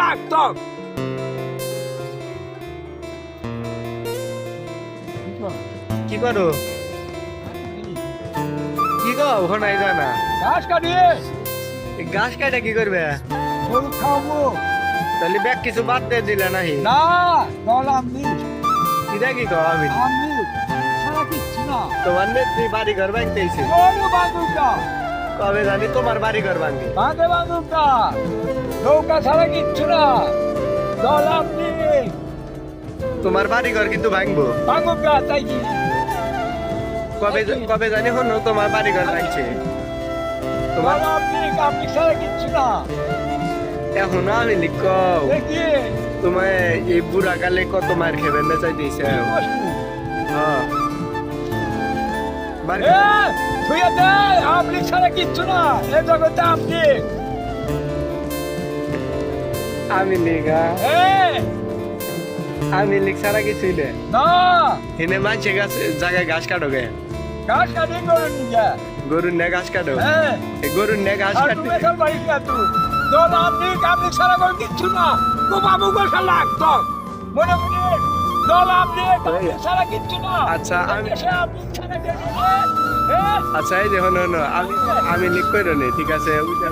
লাগতো। কি করো? কি গো ওখানে আইবা না? ঘাস এই কাটা কি করবে? গরু তাহলে ব্যাগ কিছু বাদ দিয়ে দিলে নাহি? না দল আমি কিরা কি কও আমি আমি সারা কিচ্ছু না। তোমার নেত্রী বাড়ি ঘর ভাঙতেইছে গরু কবে জানি তোমার বাড়ি ঘর ভাঙবে। বাঁধে নৌকা। ছাড়া কিচ্ছু না। আমি তোমার বাড়ি ঘর কিন্তু ভাঙবো। তাই কি? কবে কবে জানি হনো তোমার বাড়ি ঘর ভাঙছে। তোমার আপনি আপনি ছাড়া কিচ্ছু না। এখন আমি লিখ তোমার এই বুড়া কালে কত মার খেবে বেচাই দিয়েছে হ্যাঁ। এ আপনি ছাড়া কিচ্ছু না। এ জগতে আপনি আমি লিখা আমি লিখ সারা কিছুই নে। না। হিনে মানছে গাছ জায়গায় ঘাস কাটো গে। ঘাস কাটি করে নিয়ে গরুর নে ঘাস কাটো। হ্যাঁ। গরুর নে ঘাস কাটতে বাড়ি গিয়া তুই দল আপনি আপনি ছাড়া করে কিচ্ছু না। তো বাবু গোসা লাগতো মনে মনে দল আপনি আপনি কিচ্ছু না। আচ্ছা, আমি- এ আচ্ছা এই দেখো হনো আমি আমি লিখ করে নে ঠিক আছে? ওই যে-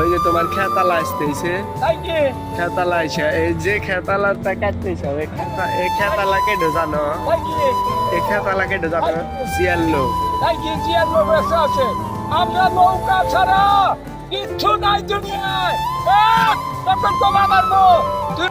ওই যে- তোমার খেতালা আসতেছে। খেতালা আইসা এই যে খেতালাটা কাটতেছে এই খেতালা কেটে জানো? এই খেতালা কেটে জানো? কি? জিয়ার আছে। আমরা নৌকা ছাড়া কিচ্ছু নাই দুনিয়ায়। তখন তো মারবো তুই